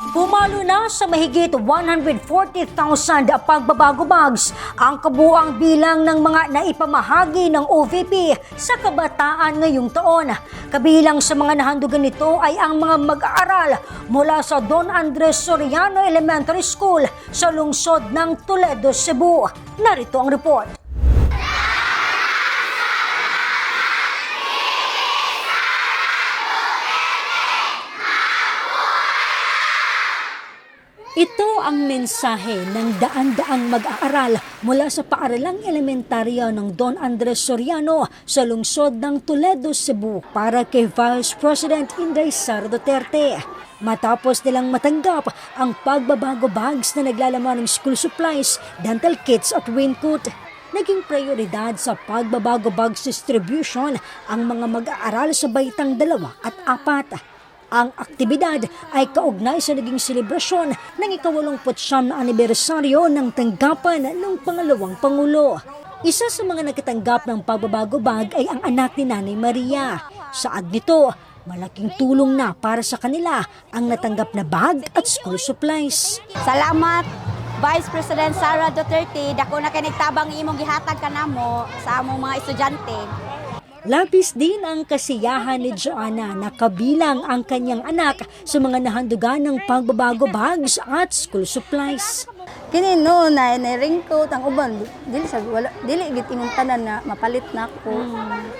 Pumalo na sa mahigit 140,000 pagbabago bags ang kabuang bilang ng mga naipamahagi ng OVP sa kabataan ngayong taon. Kabilang sa mga nahandugan nito ay ang mga mag-aaral mula sa Don Andres Soriano Elementary School sa lungsod ng Toledo, Cebu. Narito ang report. Ito ang mensahe ng daan-daang mag-aaral mula sa paaralang elementarya ng Don Andres Soriano sa lungsod ng Toledo, Cebu para kay Vice President Inday Sara Duterte. Matapos nilang matanggap ang pagbabago bags na naglalaman ng school supplies, dental kits at raincoat, naging prioridad sa pagbabago bags distribution ang mga mag-aaral sa baitang dalawa at apat. Ang aktibidad ay kaugnay sa naging selebrasyon ng ikawalumput siyam na anibersaryo ng tanggapan ng pangalawang Pangulo. Isa sa mga nakatanggap ng pagbabago bag ay ang anak ni Nanay Maria. Saad nito, malaking tulong na para sa kanila ang natanggap na bag at school supplies. Salamat Vice President Sara Duterte dako na kay imong gihatag kanamo sa among mga estudyante. Labis din ang kasiyahan ni Joanna na kabilang ang kanyang anak sa mga nahandugan ng pagbabago bags at school supplies. Kini no na na raincoat ang uban dili sa wala dili gid imong tanan na mapalit na ko.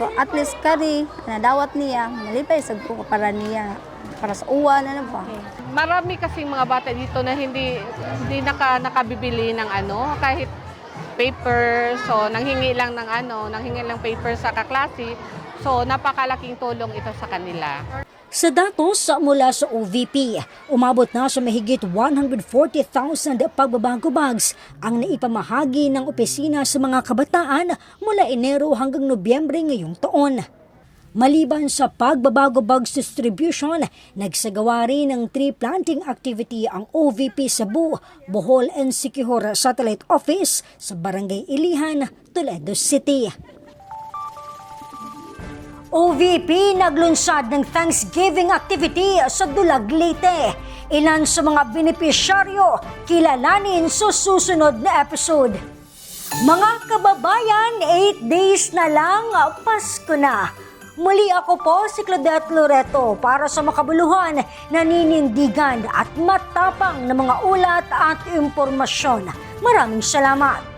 So at least kani nadawat niya malipay sad ko para niya para sa uwan ano ba. Marami kasing mga bata dito na hindi hindi naka, nakabibili ng ano, kahit paper. So, nanghingi lang ng ano, nanghingi lang paper sa kaklase. So, napakalaking tulong ito sa kanila. Sa datos sa mula sa OVP, umabot na sa mahigit 140,000 pagbabago bags ang naipamahagi ng opisina sa mga kabataan mula Enero hanggang Nobyembre ngayong taon. Maliban sa pagbabago bags distribution, nagsagawa rin ng tree planting activity ang OVP Cebu, Bohol and Siquijor Satellite Office sa Barangay Ilihan, Toledo City. OVP naglunsad ng Thanksgiving activity sa Dulag, Leyte. Ilan sa mga benepisyaryo kilalanin sa susunod na episode. Mga kababayan, 8 days na lang, Pasko na. Muli ako po si Claudette Loreto para sa makabuluhan, naninindigan at matapang na mga ulat at impormasyon. Maraming salamat.